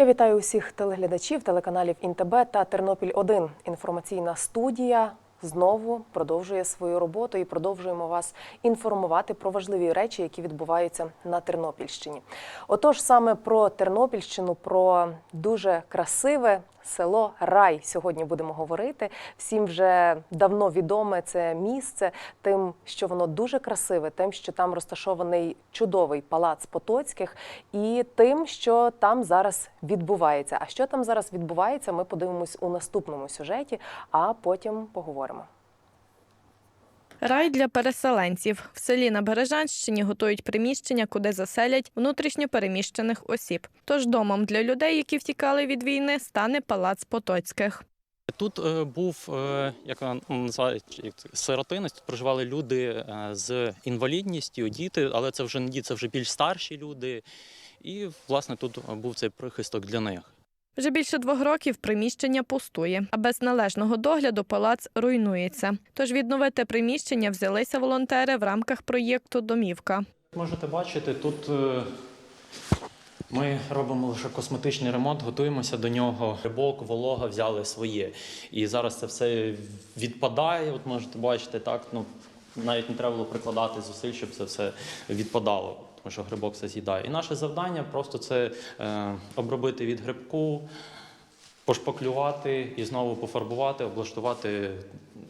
Я вітаю усіх телеглядачів телеканалів Інтебе та Тернопіль 1 Інформаційна студія знову продовжує свою роботу і продовжуємо вас інформувати про важливі речі, які відбуваються на Тернопільщині. Отож, саме про Тернопільщину, про дуже красиве село Рай сьогодні будемо говорити. Всім вже давно відоме це місце, тим, що воно дуже красиве, тим, що там розташований чудовий палац Потоцьких, і тим, що там зараз відбувається. А що там зараз відбувається, ми подивимось у наступному сюжеті, а потім поговоримо. Рай для переселенців в селі на Бережанщині готують приміщення, куди заселять внутрішньо переміщених осіб. Тож домом для людей, які втікали від війни, стане палац Потоцьких. Тут е, був, е, як називають, сиротинець, тут проживали люди е, з інвалідністю, діти, але це вже не діти, це вже більш старші люди. І, власне, тут був цей прихисток для них. Вже більше двох років приміщення пустує, а без належного догляду палац руйнується. Тож відновити приміщення взялися волонтери в рамках проєкту Домівка. Можете бачити, тут е, ми робимо лише косметичний ремонт, готуємося до нього. Рибок, волога взяли своє. І зараз це все відпадає. От можете бачити, так ну навіть не треба було прикладати зусиль, щоб це все відпадало, тому що грибок все з'їдає. І наше завдання просто це е, обробити від грибку, пошпаклювати і знову пофарбувати, облаштувати,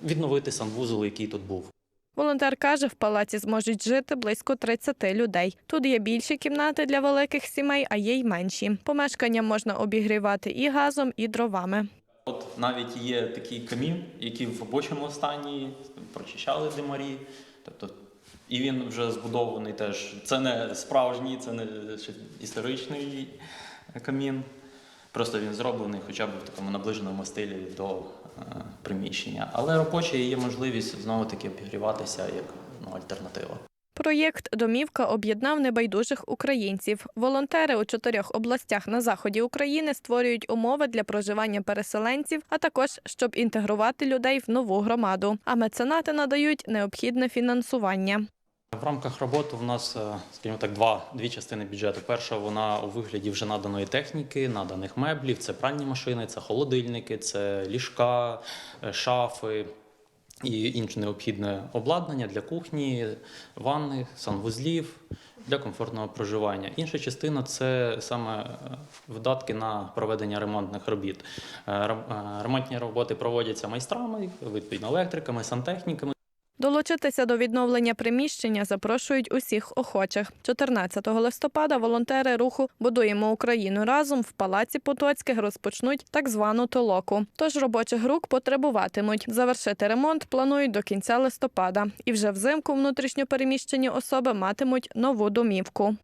відновити санвузол, який тут був. Волонтер каже, в палаці зможуть жити близько 30 людей. Тут є більші кімнати для великих сімей, а є й менші. Помешкання можна обігрівати і газом, і дровами. От навіть є такий камін, який в робочому стані прочищали димарі. Тобто, і він вже збудований теж. Це не справжній, це не історичний камін. Просто він зроблений хоча б в такому наближеному стилі до е, приміщення. Але робочий є можливість знову таки обігріватися як ну, альтернатива. Проєкт Домівка об'єднав небайдужих українців. Волонтери у чотирьох областях на заході України створюють умови для проживання переселенців, а також щоб інтегрувати людей в нову громаду. А меценати надають необхідне фінансування. В рамках роботи в нас, е, скажімо так, два, дві частини бюджету. Перша вона у вигляді вже наданої техніки, наданих меблів, це пральні машини, це холодильники, це ліжка, е, шафи і інше необхідне обладнання для кухні, ванни, санвузлів для комфортного проживання. Інша частина це саме е, видатки на проведення ремонтних робіт. Рем- Ремонтні роботи проводяться майстрами, відповідно електриками, сантехніками. Долучитися до відновлення приміщення запрошують усіх охочих. 14 листопада волонтери руху Будуємо Україну разом в палаці Потоцьких розпочнуть так звану толоку. Тож робочих рук потребуватимуть. Завершити ремонт планують до кінця листопада. І вже взимку внутрішньопереміщені особи матимуть нову домівку.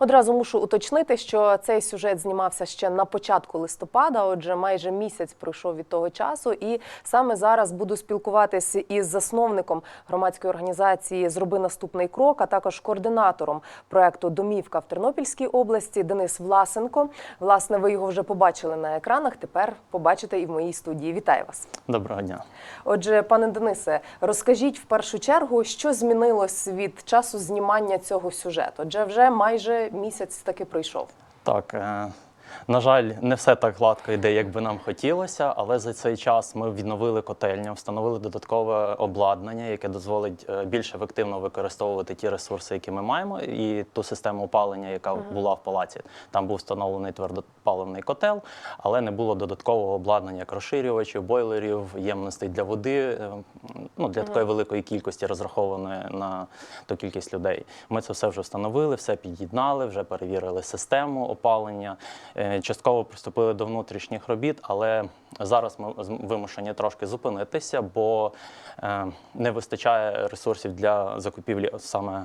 Одразу мушу уточнити, що цей сюжет знімався ще на початку листопада. Отже, майже місяць пройшов від того часу, і саме зараз буду спілкуватися із засновником громадської організації Зроби наступний крок, а також координатором проекту Домівка в Тернопільській області Денис Власенко. Власне, ви його вже побачили на екранах. Тепер побачите і в моїй студії. Вітаю вас. Доброго дня. Отже, пане Денисе, розкажіть в першу чергу, що змінилось від часу знімання цього сюжету? Отже, вже майже місяць таки пройшов. Так, е, на жаль, не все так гладко йде, як би нам хотілося, але за цей час ми відновили котельню, встановили додаткове обладнання, яке дозволить е, більш ефективно використовувати ті ресурси, які ми маємо, і ту систему опалення, яка була в палаці. Там був встановлений твердопаливний котел, але не було додаткового обладнання, як розширювачів, бойлерів, ємностей для води. е, Ну, для такої великої кількості розрахованої на ту кількість людей. Ми це все вже встановили, все під'єднали, вже перевірили систему опалення. Е, Частково приступили до внутрішніх робіт, але зараз ми вимушені трошки зупинитися, бо е, не вистачає ресурсів для закупівлі саме.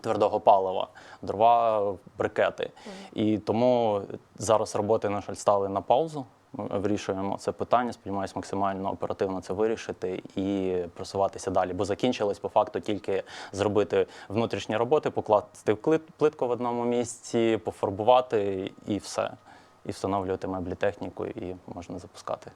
Твердого палива, дрова, брикети. І тому зараз роботи, на жаль, стали на паузу. Вирішуємо це питання. Сподіваюсь, максимально оперативно це вирішити і просуватися далі. Бо закінчилось по факту тільки зробити внутрішні роботи, покласти плитку в одному місці, пофарбувати і все. І встановлювати меблі техніку, і можна запускати.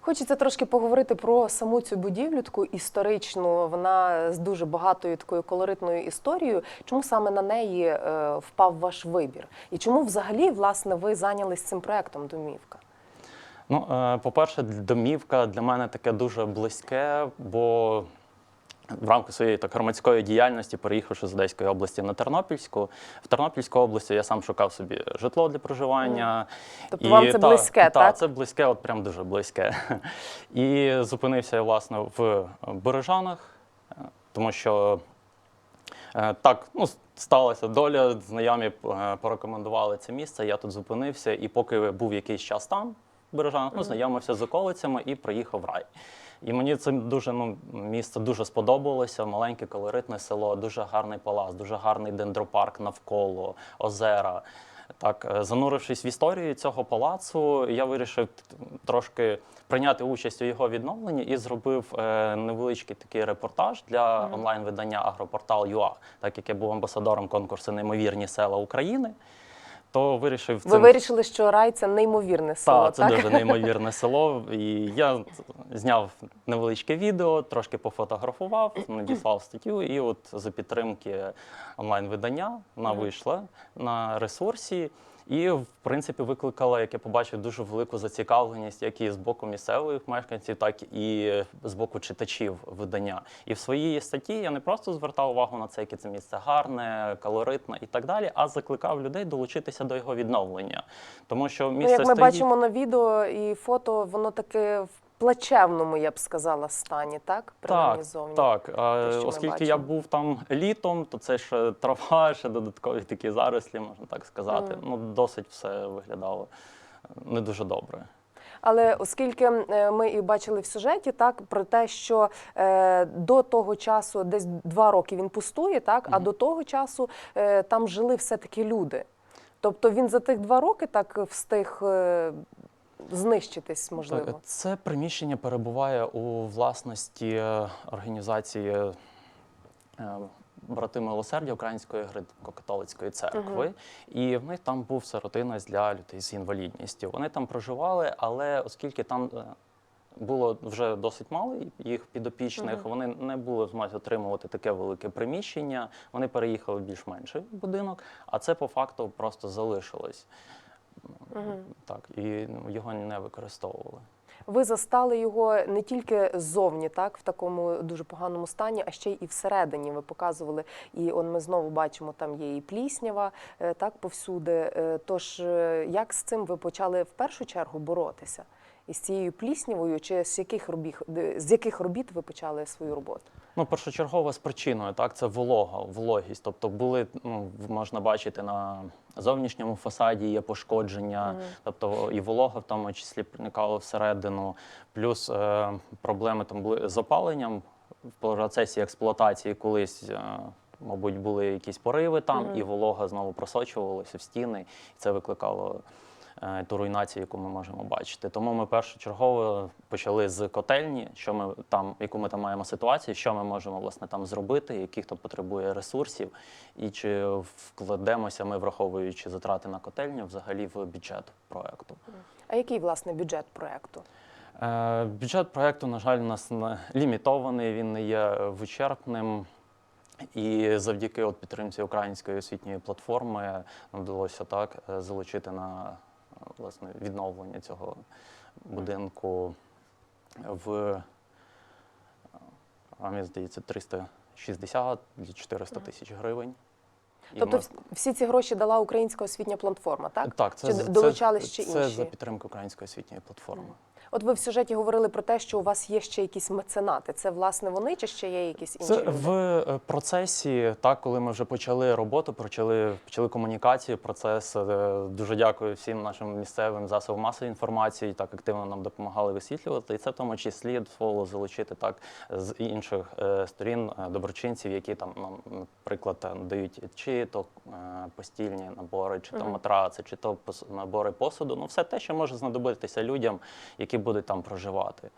Хочеться трошки поговорити про саму цю будівлю, таку історичну. Вона з дуже багатою такою колоритною історією. Чому саме на неї е, впав ваш вибір? І чому взагалі власне ви зайнялись цим проектом домівка? Ну, е, по-перше, домівка для мене таке дуже близьке, бо в рамках своєї так громадської діяльності, переїхавши з Одеської області на Тернопільську, в Тернопільську області я сам шукав собі житло для проживання. Тобто вам це близьке, та, так? це близьке, от прям дуже близьке. І зупинився я, власне, в Бережанах, е, тому що Е, Так, ну сталася доля. Знайомі порекомендували це місце. Я тут зупинився, і поки був якийсь час там, Бережанах, ну, знайомився з околицями і приїхав в рай. І мені це дуже ну, місце дуже сподобалося. Маленьке колоритне село, дуже гарний палац, дуже гарний дендропарк навколо, озера. Так, е, занурившись в історію цього палацу, я вирішив трошки прийняти участь у його відновленні і зробив е, невеличкий такий репортаж для онлайн-видання Агропортал.ua, так як я був амбасадором конкурсу Неймовірні села України. То вирішив Ви вирішили, що рай це неймовірне село, та, це так? дуже неймовірне село. І я зняв невеличке відео, трошки пофотографував, надіслав статтю, і от за підтримки онлайн-видання вона вийшла на ресурсі. І, в принципі, викликала, як я побачив, дуже велику зацікавленість як і з боку місцевих мешканців, так і з боку читачів видання. І в своїй статті я не просто звертав увагу на це, яке це місце гарне, калоритне і так далі, а закликав людей долучитися до його відновлення. Тому що Ну, місце як ми стоїть... бачимо на відео і фото, воно таке в плачевному, я б сказала, стані, так? Принаймні Так, зовні. так. Те, оскільки я був там літом, то це ще трава, ще додаткові такі зарослі, можна так сказати. Мгм. Ну, досить все виглядало е, не дуже добре. Але оскільки е, ми і бачили в сюжеті, так про те, що е, до того часу, десь два роки він пустує, так а до того часу е, там жили все-таки люди. Тобто він за тих два роки так встиг е, знищитись, можливо. Так, це приміщення перебуває у власності е, організації е, Брати милосердя Української греко-католицької церкви, і в них там був сиротинець для людей з інвалідністю. Вони там проживали, але оскільки там е, було вже досить мало їх підопічних, вони не були в змозі отримувати таке велике приміщення. Вони переїхали в більш менший будинок, а це по факту просто залишилось. Так, і ну, його не використовували. Ви застали його не тільки ззовні, так в такому дуже поганому стані, а ще й всередині. Ви показували, і он ми знову бачимо, там є і пліснява, е, так повсюди. Е, Тож е, як з цим ви почали в першу чергу боротися? Із цією пліснявою, чи з яких робіт, з яких робіт ви почали свою роботу? Ну, першочергово з причиною, так, це волога, вологість. Тобто були, ну, можна бачити на зовнішньому фасаді є пошкодження, тобто і волога в тому числі проникала всередину, плюс е, проблеми там були з опаленням. В процесі експлуатації колись. Е, Мабуть, були якісь пориви там, і волога знову просочувалася в стіни, і це викликало ту руйнацію, яку ми можемо бачити. Тому ми першочергово почали з котельні, що ми там, яку ми там маємо ситуацію, що ми можемо власне там зробити, яких то потребує ресурсів, і чи вкладемося ми, враховуючи затрати на котельню, взагалі в бюджет проекту. А який власне бюджет проекту? Е, Бюджет проекту, на жаль, у нас не- лімітований, він не є вичерпним. І завдяки от підтримці української освітньої платформи нам вдалося так е, залучити на е, власне відновлення цього будинку в мені здається 360 чи 400 тисяч гривень. І Тобто ми- всі ці гроші дала українська освітня платформа, так? так, це, Чи це, долучались це, ще це інші? за підтримки української освітньої платформи. От ви в сюжеті говорили про те, що у вас є ще якісь меценати. Це власне вони чи ще є якісь інші Це люди? в е, процесі, так, коли ми вже почали роботу, почали, почали комунікацію, процес. е, Дуже дякую всім нашим місцевим засобам масової інформації, так активно нам допомагали висвітлювати. І це в тому числі дозволило залучити так з інших е, сторін доброчинців, які там нам, наприклад, надають чи то постільні набори, чи то матраци, чи то набори посуду. Ну, все те, що може знадобитися людям, які будуть там проживати.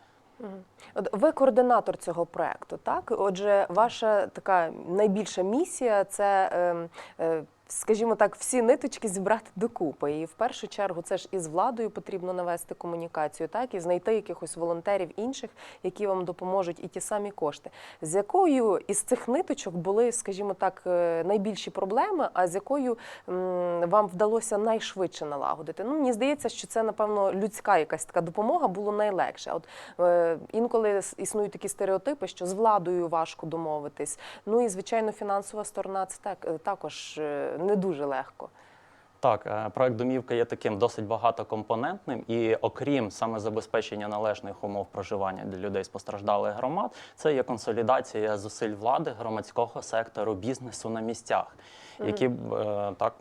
От ви координатор цього проекту, так? Отже, ваша така найбільша місія це Е, е, скажімо так, всі ниточки зібрати докупи. І в першу чергу це ж і з владою потрібно навести комунікацію, так і знайти якихось волонтерів інших, які вам допоможуть, і ті самі кошти. З якою із цих ниточок були, скажімо так, е, найбільші проблеми, а з якою вам вдалося найшвидше налагодити? Ну мені здається, що це напевно людська якась така допомога було найлегше. От е, інколи існують такі стереотипи, що з владою важко домовитись. Ну і звичайно, фінансова сторона це так е, також е, не дуже легко. Так, е, проект домівка є таким досить багатокомпонентним, і окрім саме забезпечення належних умов проживання для людей з постраждалих громад, це є консолідація зусиль влади, громадського сектору, бізнесу на місцях, які б е, так.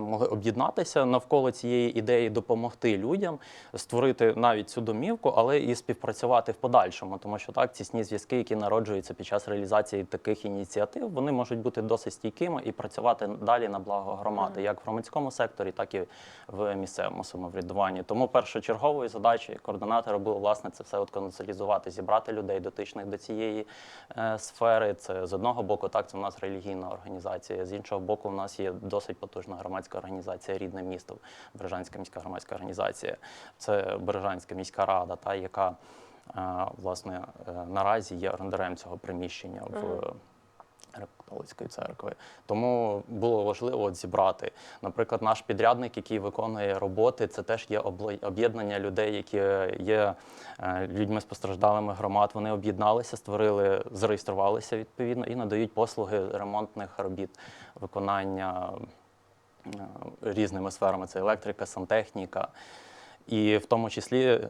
Могли об'єднатися навколо цієї ідеї, допомогти людям створити навіть цю домівку, але і співпрацювати в подальшому, тому що так тісні зв'язки, які народжуються під час реалізації таких ініціатив, вони можуть бути досить стійкими і працювати далі на благо громади, як в громадському секторі, так і в місцевому самоврядуванні. Тому першочерговою задачею координатора було власне це все от консолізувати, зібрати людей дотичних до цієї е, сфери. Це з одного боку, так це у нас релігійна організація. З іншого боку, у нас є досить потужна громадська організація Рідне місто, Бережанська міська громадська організація. Це Бережанська міська рада, та яка е, власне е, наразі є орендарем цього приміщення в. Католицької церкви. Тому було важливо от зібрати. Наприклад, наш підрядник, який виконує роботи, це теж є об'єднання людей, які є е, людьми з постраждалими громад. Вони об'єдналися, створили, зареєструвалися відповідно і надають послуги ремонтних робіт, виконання різними сферами: це електрика, сантехніка. І в тому числі,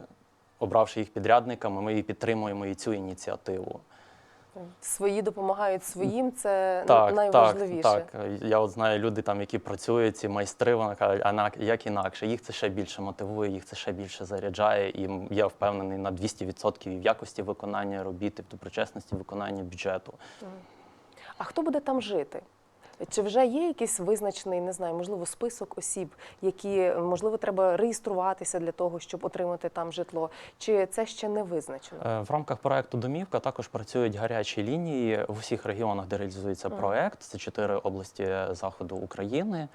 обравши їх підрядниками, ми і підтримуємо і цю ініціативу. Свої допомагають своїм, це Так, найважливіше. так, так. Я от знаю люди, там, які працюють, ці майстри, вони кажуть, а як інакше. Їх це ще більше мотивує, їх це ще більше заряджає. І я впевнений на 200% і в якості виконання робіт, і в доброчесності виконання бюджету. А хто буде там жити? Чи вже є якийсь визначений, не знаю, можливо, список осіб, які можливо треба реєструватися для того, щоб отримати там житло? Чи це ще не визначено? Е, В рамках проекту Домівка також працюють гарячі лінії в усіх регіонах, де реалізується проект. Це чотири області заходу України.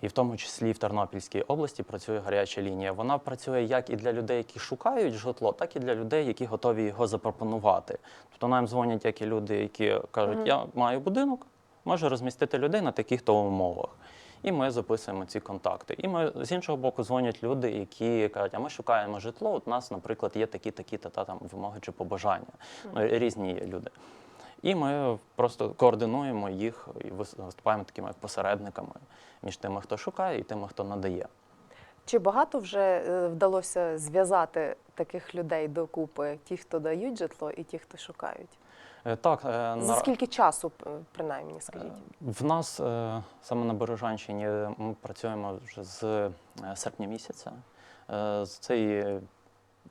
І в тому числі в Тернопільській області працює гаряча лінія. Вона працює як і для людей, які шукають житло, так і для людей, які готові його запропонувати. Тобто нам дзвонять як і люди, які кажуть, я маю будинок, можу розмістити людей на таких то умовах. І ми записуємо ці контакти. І ми з іншого боку дзвонять люди, які кажуть, а ми шукаємо житло. От у нас, наприклад, є такі, такі та, та там вимоги чи побажання. Ну, різні є люди. І ми просто координуємо їх і вис- виступаємо такими як посередниками між тими, хто шукає, і тими, хто надає. Чи багато вже е, вдалося зв'язати таких людей докупи? Ті, хто дають житло, і ті, хто шукають? Е, Так, е, За скільки часу, принаймні, скажіть? В нас е, саме на Бережанщині ми працюємо вже з е, серпня місяця. Е, З цей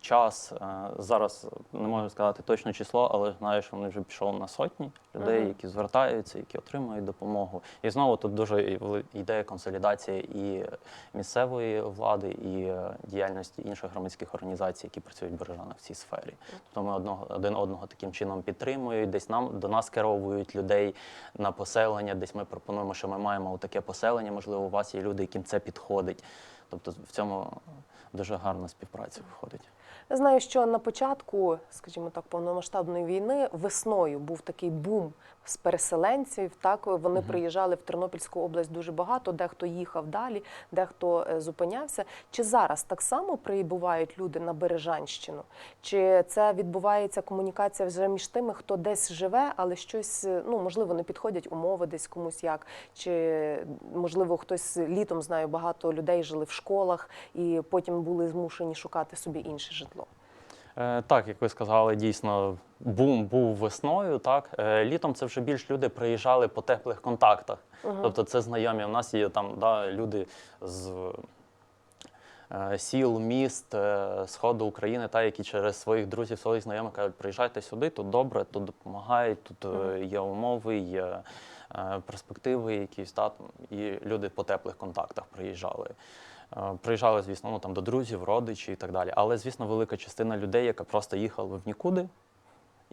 час е, зараз не можу сказати точне число, але знаю, що вони вже пішов на сотні людей, які звертаються, які отримують допомогу. І знову тут дуже йде консолідація і місцевої влади, і е, діяльності інших громадських організацій, які працюють в Бережанах в цій сфері. Тобто ми одного один одного таким чином підтримують. Десь нам до нас керовують людей на поселення. Десь ми пропонуємо, що ми маємо таке поселення. Можливо, у вас є люди, яким це підходить. Тобто в цьому дуже гарна співпраця виходить. Я знаю, що на початку, скажімо так, повномасштабної війни весною був такий бум з переселенців. Так вони приїжджали в Тернопільську область дуже багато. Дехто їхав далі, дехто е, зупинявся. Чи зараз так само прибувають люди на Бережанщину? Чи це відбувається комунікація вже між тими, хто десь живе, але щось е, ну можливо не підходять умови десь комусь як? Чи можливо хтось літом знаю, багато людей жили в школах і потім були змушені шукати собі інше житло? Е, Так, як ви сказали, дійсно бум був весною. Так Е, літом це вже більш люди приїжджали по теплих контактах. Тобто це знайомі. У нас є там да, люди з е, сіл, міст, сходу України, та які через своїх друзів, своїх знайомих кажуть, приїжджайте сюди, тут добре, тут допомагають, тут є умови, є перспективи якісь. Та, і люди по теплих контактах приїжджали. Е, Приїжджали, звісно, ну, там, до друзів, родичів і так далі. Але, звісно, велика частина людей, яка просто їхала в нікуди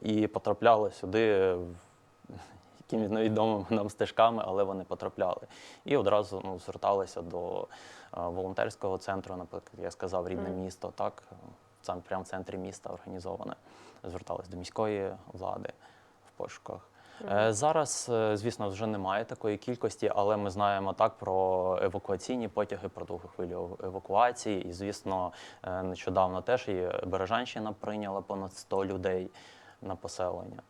і потрапляла сюди якимись невідомими нам стежками, але вони потрапляли. І одразу ну, зверталися до е, волонтерського центру, наприклад, я сказав, рідне Мгм. місто, так, саме прямо в центрі міста організоване. Звертались до міської влади в пошуках. Е, Зараз, е, звісно, вже немає такої кількості, але ми знаємо так про евакуаційні потяги, про довгу хвилю евакуації. І, звісно, е, нещодавно теж і Бережанщина прийняла понад 100 людей на поселення.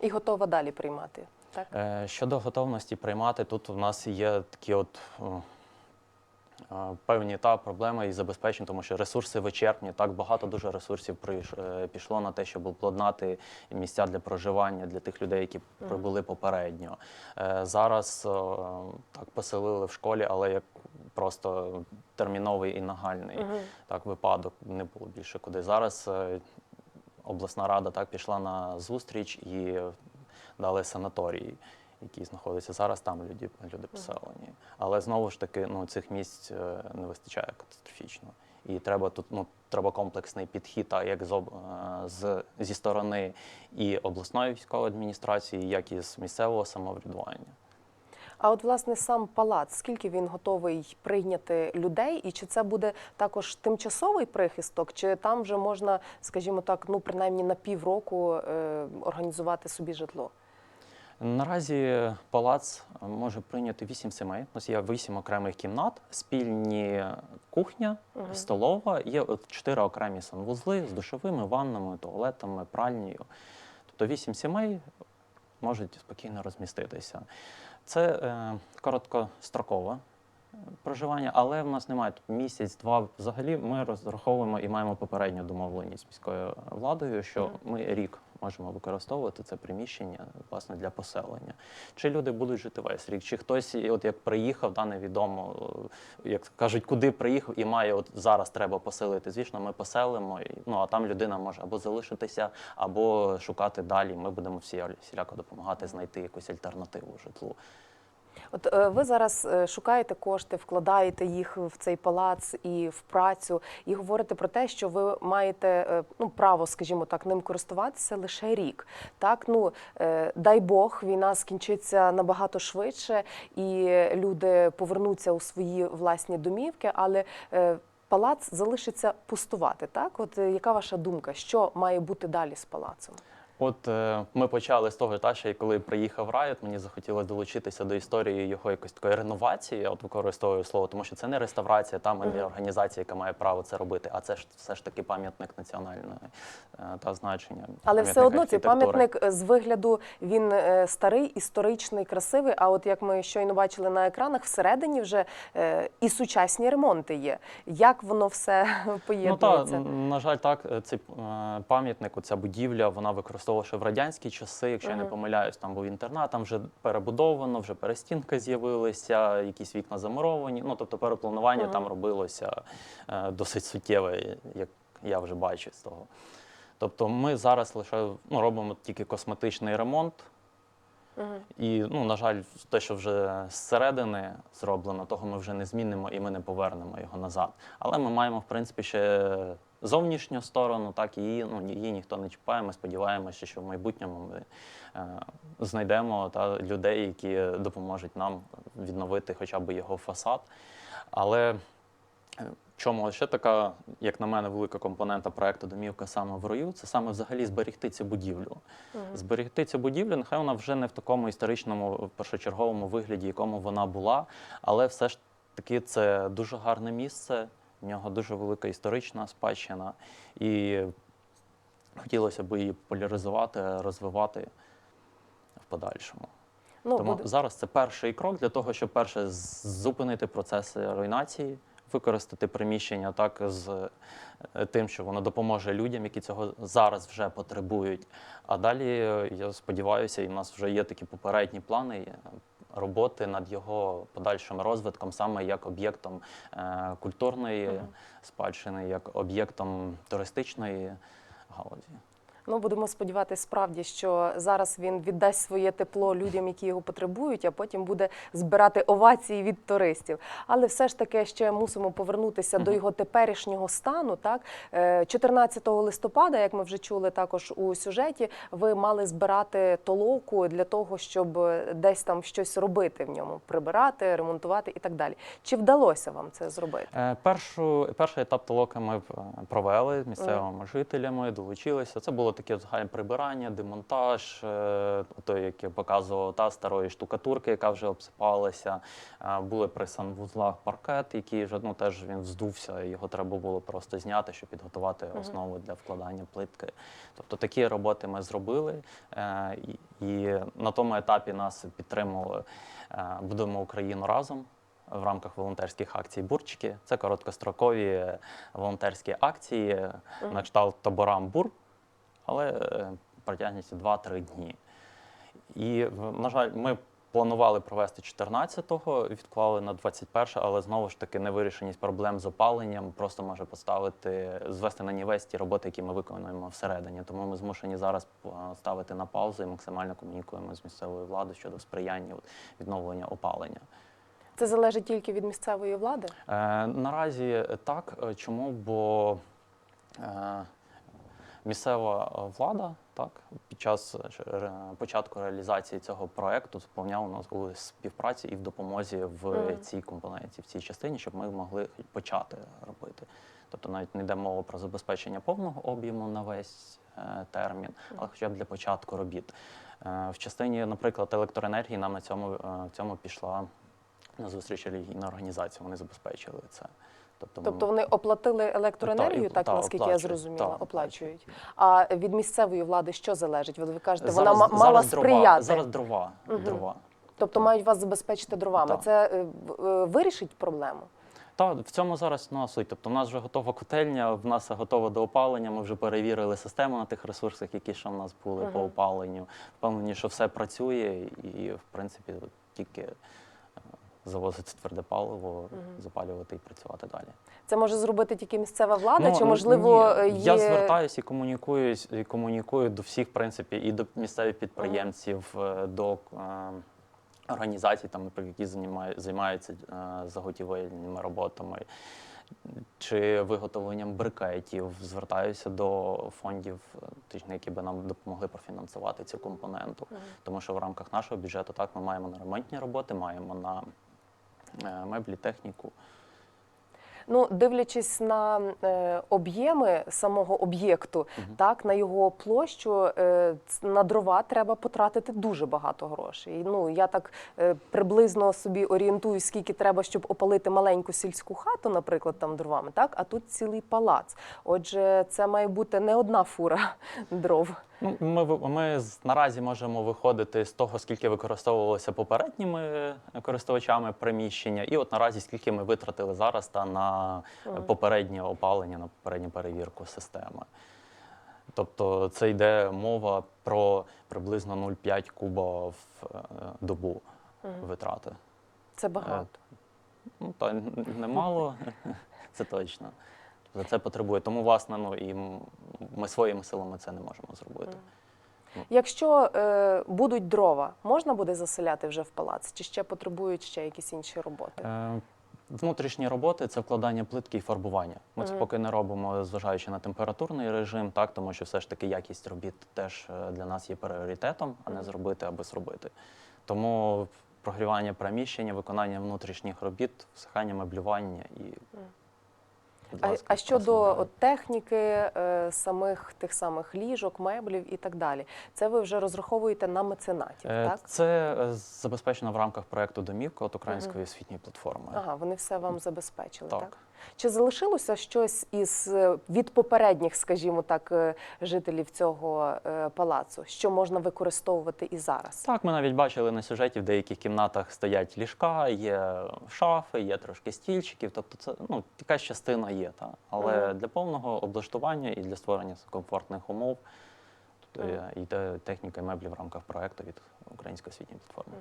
І готова далі приймати. Так? Щодо готовності приймати, тут у нас є такі от певні та проблеми із забезпеченням, тому що ресурси вичерпні. Так багато дуже ресурсів е, пішло на те, щоб обладнати місця для проживання для тих людей, які прибули попередньо. Е, Зараз е, так поселили в школі, але як просто терміновий і нагальний так випадок не було більше куди. Зараз е, обласна рада так пішла на зустріч і дали санаторії, які знаходяться зараз. Там люди, люди поселені. Але знову ж таки, ну цих місць е, не вистачає катастрофічно. І треба тут ну треба комплексний підхід, а як з, е, з зі сторони і обласної військової адміністрації, як і з місцевого самоврядування. А от власне сам палац, скільки він готовий прийняти людей, і чи це буде також тимчасовий прихисток, чи там вже можна, скажімо так, ну принаймні на півроку е, організувати собі житло? Наразі палац може прийняти вісім сімей. У нас є вісім окремих кімнат, спільні кухня, Мгм. столова. Є чотири окремі санвузли з душовими, ваннами, туалетами, пральнею. Тобто вісім сімей можуть спокійно розміститися. Це е, короткострокове е, проживання, але в нас немає тут місяць-два. Взагалі ми розраховуємо і маємо попередню домовленість з міською владою, що Мгм. ми рік можемо використовувати це приміщення власне для поселення. Чи люди будуть жити весь рік, чи хтось, от як приїхав, да, невідомо, е, як кажуть, куди приїхав і має от зараз треба поселити. Звісно, ми поселимо. Ну а там людина може або залишитися, або шукати далі. Ми будемо всі всіляко допомагати знайти якусь альтернативу житлу. От е, ви зараз е, шукаєте кошти, вкладаєте їх в цей палац і в працю, і говорите про те, що ви маєте е, ну право, скажімо так, ним користуватися лише рік. Так, ну дай Бог, війна скінчиться набагато швидше, і люди повернуться у свої власні домівки, але палац залишиться пустувати. Так, от яка ваша думка, що має бути далі з палацом? От е, ми почали з того, та що коли приїхав Райот, мені захотілося долучитися до історії його якоїсь такої реновації. От використовую слово, тому що це не реставрація, там не організація, яка має право це робити, а це ж все ж таки пам'ятник національного е, та значення. Але все одно цей пам'ятник е, з вигляду він е, старий, історичний, красивий. А от як ми щойно бачили на екранах, всередині вже е, і сучасні ремонти є. Як воно все Ну так, поєднується? на жаль, так е, цей е, пам'ятник, оця будівля, вона використовувалася ще в радянські часи. Якщо я не помиляюсь, там був інтернат, там вже перебудовано, вже перестінки з'явилися, якісь вікна замуровані. Ну тобто перепланування там робилося е, досить суттєве, як я вже бачу з того. Тобто ми зараз лише ну, робимо тільки косметичний ремонт. І, ну, на жаль, те, що вже зсередини зроблено, того ми вже не змінимо і ми не повернемо його назад. Але ми маємо, в принципі, ще зовнішню сторону, так і її, ну, її ніхто не чіпає. Ми сподіваємося, що в майбутньому ми е, знайдемо та, людей, які допоможуть нам відновити хоча б його фасад. Але е, в чому ще така, як на мене, велика компонента проекту Домівка саме в рою, це саме взагалі зберегти цю будівлю. Мгм. Зберегти цю будівлю, нехай вона вже не в такому історичному першочерговому вигляді, якому вона була, але все ж таки це дуже гарне місце, в нього дуже велика історична спадщина, і хотілося б її поляризувати, розвивати в подальшому. Ну, Тому буде- зараз це перший крок для того, щоб перше зупинити процеси руйнації, використати приміщення так з е, тим, що воно допоможе людям, які цього зараз вже потребують. А далі е, я сподіваюся, і в нас вже є такі попередні плани. Роботи над його подальшим розвитком, саме як об'єктом е, культурної спадщини, як об'єктом туристичної галузі. Ну, будемо сподіватися, справді, що зараз він віддасть своє тепло людям, які його потребують, а потім буде збирати овації від туристів. Але все ж таки ще мусимо повернутися до його теперішнього стану. Так, Е, 14 листопада, як ми вже чули також у сюжеті, ви мали збирати толоку для того, щоб е, десь там щось робити в ньому, прибирати, ремонтувати і так далі. Чи вдалося вам це зробити? Е, Першу, перший етап толока ми е, провели з місцевими жителями, долучилися. Це було таке загальне прибирання, демонтаж, е, той, як я показував, та старої штукатурки, яка вже обсипалася. Е, Були при санвузлах паркет, який вже ну, теж він вздувся, його треба було просто зняти, щоб підготувати основу для вкладання плитки. Тобто такі роботи ми зробили. Е, І, на тому етапі нас підтримували Будуємо Україну разом в рамках волонтерських акцій Бурчики. Це короткострокові волонтерські акції на кшталт таборам бур, але е, протягністю 2-3 дні. І, на жаль, ми планували провести 14-го, відклали на 21 але знову ж таки невирішеність проблем з опаленням просто може поставити, звести на нівець ті роботи, які ми виконуємо всередині. Тому ми змушені зараз е, ставити на паузу і максимально комунікуємо з місцевою владою щодо сприяння відновлення опалення. Це залежить тільки від місцевої влади. Е, наразі так. Е, Чому? Бо е, місцева е, влада так, під час е, ре- початку реалізації цього проекту заповняла нас у співпраці і в допомозі в цій компоненті, в цій частині, щоб ми могли почати робити. Тобто навіть не йде мова про забезпечення повного об'єму на весь е, термін, але хоча б для початку робіт. Е, в частині, наприклад, електроенергії нам на цьому, е, в цьому пішла на зустріч релігійна організація. Вони забезпечили це. Тобто, Тобто вони оплатили електроенергію, Та, так, та, наскільки я зрозуміла, та, оплачують. А від місцевої влади що залежить? От ви кажете, вона зараз, ма- мала зараз дрова, сприяти. зараз дрова. Мгм. дрова. Тобто мають вас забезпечити дровами. Так. Це е, е, вирішить проблему? Та в цьому зараз ну, суть. Тобто, в нас вже готова котельня, в нас готова до опалення. Ми вже перевірили систему на тих ресурсах, які ще в нас були по опаленню. Впевнені, що все працює, і в принципі тільки завозити тверде паливо, запалювати і працювати далі. Це може зробити тільки місцева влада, Ну, чи можливо ні. е, я є звертаюся і комунікую і комунікую до всіх, в принципі, і до місцевих підприємців, е, до е, організацій, там, які займає- займаються е, заготівельними роботами. Чи виготовленням брикетів звертаюся до фондів, точно, які би нам допомогли профінансувати цю компоненту. Тому що в рамках нашого бюджету так ми маємо на ремонтні роботи, маємо на меблі, техніку. Ну, дивлячись на е, об'єми самого об'єкту, так на його площу е, на дрова треба потратити дуже багато грошей. І, Ну я так е, приблизно собі орієнтую, скільки треба, щоб опалити маленьку сільську хату, наприклад, там дровами. Так, а тут цілий палац. Отже, це має бути не одна фура дров. Ну, ми, ми наразі можемо виходити з того, скільки використовувалося попередніми е, користувачами приміщення, і от наразі скільки ми витратили зараз та на е, попереднє опалення, на попередню перевірку системи. Тобто це йде мова про приблизно 0,5 куба в е, добу витрати. Це багато. Ну, та немало, це точно. За це потребує. Тому, власне, ну і ми своїми силами це не можемо зробити. Якщо е, будуть дрова, можна буде заселяти вже в палац, чи ще потребують ще якісь інші роботи? Е, Внутрішні роботи це вкладання плитки і фарбування. Ми це поки не робимо, зважаючи на температурний режим, так тому що все ж таки якість робіт теж е, для нас є пріоритетом, а не зробити аби зробити. Тому прогрівання приміщення, виконання внутрішніх робіт, всихання меблювання і будь ласка, а щодо от, техніки, е, самих тих самих ліжок, меблів і так далі, це ви вже розраховуєте на меценатів, Е, так? Це е, забезпечено в рамках проекту Домівка от української освітньої платформи. Ага, вони все вам забезпечили, так? Так. Чи залишилося щось із е, від попередніх, скажімо так, е, жителів цього е, палацу, що можна використовувати і зараз? Так, ми навіть бачили на сюжеті, в деяких кімнатах стоять ліжка, є шафи, є трошки стільчиків. Тобто це ну, якась частина є. Та? Але Мгм. для повного облаштування і для створення комфортних умов Тобто е, йде техніка і меблі в рамках проекту від Української освітньої платформи.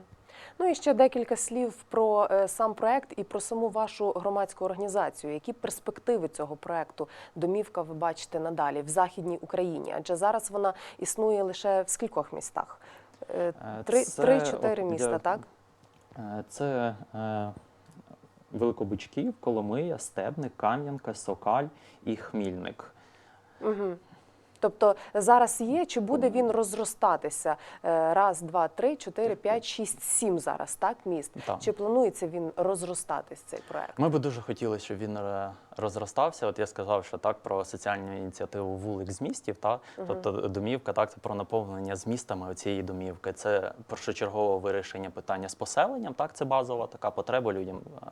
Ну і ще декілька слів про е, сам проект і про саму вашу громадську організацію. Які перспективи цього проекту домівка ви бачите надалі в західній Україні? Адже зараз вона існує лише в скількох містах? Е, Е, три-чотири от, міста, так? Це Великобичків, Коломия, Стебник, Кам'янка, Сокаль і Хмільник. Угу. Тобто зараз є, чи буде він розростатися? Е, Раз, два, три, чотири, п'ять, шість, сім зараз, так, міст? Так. Чи планується він розростатись, цей проект? Ми би дуже хотіли, щоб він е, розростався. От я сказав, що так про соціальну ініціативу вулик з містів, та тобто домівка, так це про наповнення змістами цієї домівки. Це першочергове вирішення питання з поселенням. Так, це базова така потреба людям е,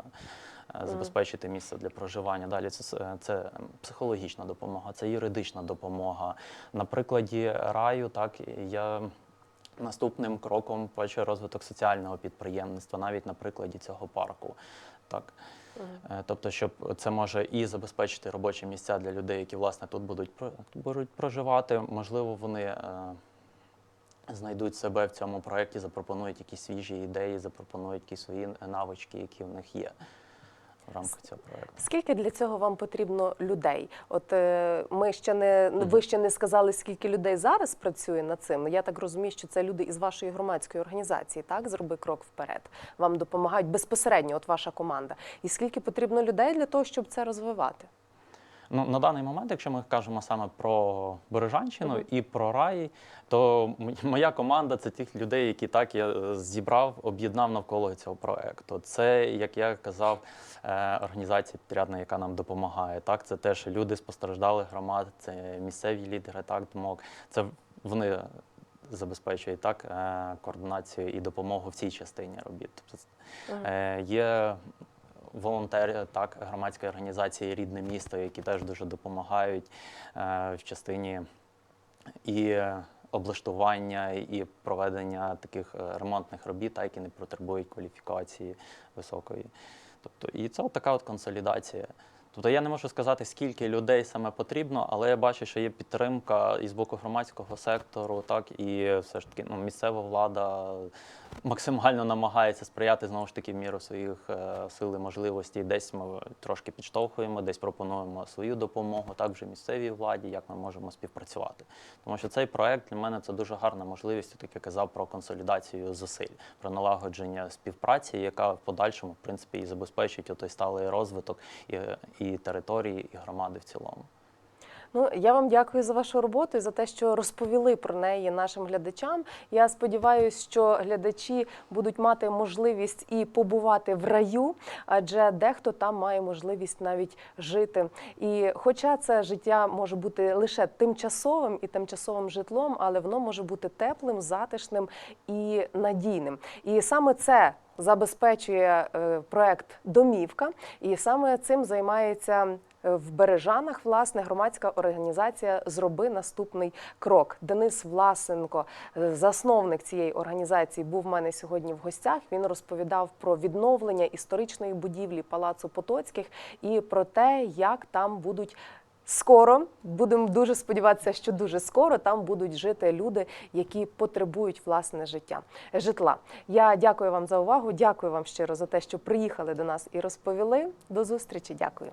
забезпечити місце для проживання. Далі це, е, це психологічна допомога, це юридична допомога. На прикладі раю, так я. Наступним кроком бачу розвиток соціального підприємництва, навіть на прикладі цього парку. Так. Е, Тобто, щоб це може і забезпечити робочі місця для людей, які власне тут будуть, будуть проживати. Можливо, вони е, знайдуть себе в цьому проєкті, запропонують якісь свіжі ідеї, запропонують якісь свої навички, які в них є в рамках цього проекту. Скільки для цього вам потрібно людей? От е, ми ще не ви ще не сказали, скільки людей зараз працює над цим. Я так розумію, що це люди із вашої громадської організації. Так, зроби крок вперед. Вам допомагають безпосередньо, от ваша команда. І скільки потрібно людей для того, щоб це розвивати? Ну, на даний момент, якщо ми кажемо саме про Бережанщину і про рай, то моя команда це тих людей, які так я е, зібрав, об'єднав навколо цього проекту. Це, як я казав, е, організація підрядна, яка нам допомагає. Так, це теж люди з постраждалих громад, це місцеві лідери, так думок. Це вони забезпечують так е, координацію і допомогу в цій частині робіт. Тобто, е, є волонтери, так, громадської організації Рідне місто, які теж дуже допомагають е, в частині і облаштування, і проведення таких е, ремонтних робіт, так, які не потребують кваліфікації високої. Тобто, і це от така от консолідація. Тобто я не можу сказати, скільки людей саме потрібно, але я бачу, що є підтримка і з боку громадського сектору, так і все ж таки ну, місцева влада максимально намагається сприяти знову ж таки міру своїх е, сил і можливостей. Десь ми трошки підштовхуємо, десь пропонуємо свою допомогу, так вже місцевій владі, як ми можемо співпрацювати. Тому що цей проект для мене це дуже гарна можливість, так я казав про консолідацію зусиль, про налагодження співпраці, яка в подальшому, в принципі, і забезпечить той сталий розвиток і, і території, і громади в цілому. Ну, я вам дякую за вашу роботу і за те, що розповіли про неї нашим глядачам. Я сподіваюся, що глядачі будуть мати можливість і побувати в раю, адже дехто там має можливість навіть жити. І хоча це життя може бути лише тимчасовим і тимчасовим житлом, але воно може бути теплим, затишним і надійним. І саме це забезпечує е, проект Домівка, і саме цим займається в Бережанах власне громадська організація Зроби наступний крок. Денис Власенко, е, засновник цієї організації, був в мене сьогодні в гостях. Він розповідав про відновлення історичної будівлі Палацу Потоцьких і про те, як там будуть. Скоро будемо дуже сподіватися, що дуже скоро там будуть жити люди, які потребують власне життя житла. Я дякую вам за увагу. Дякую вам щиро за те, що приїхали до нас і розповіли. До зустрічі. Дякую.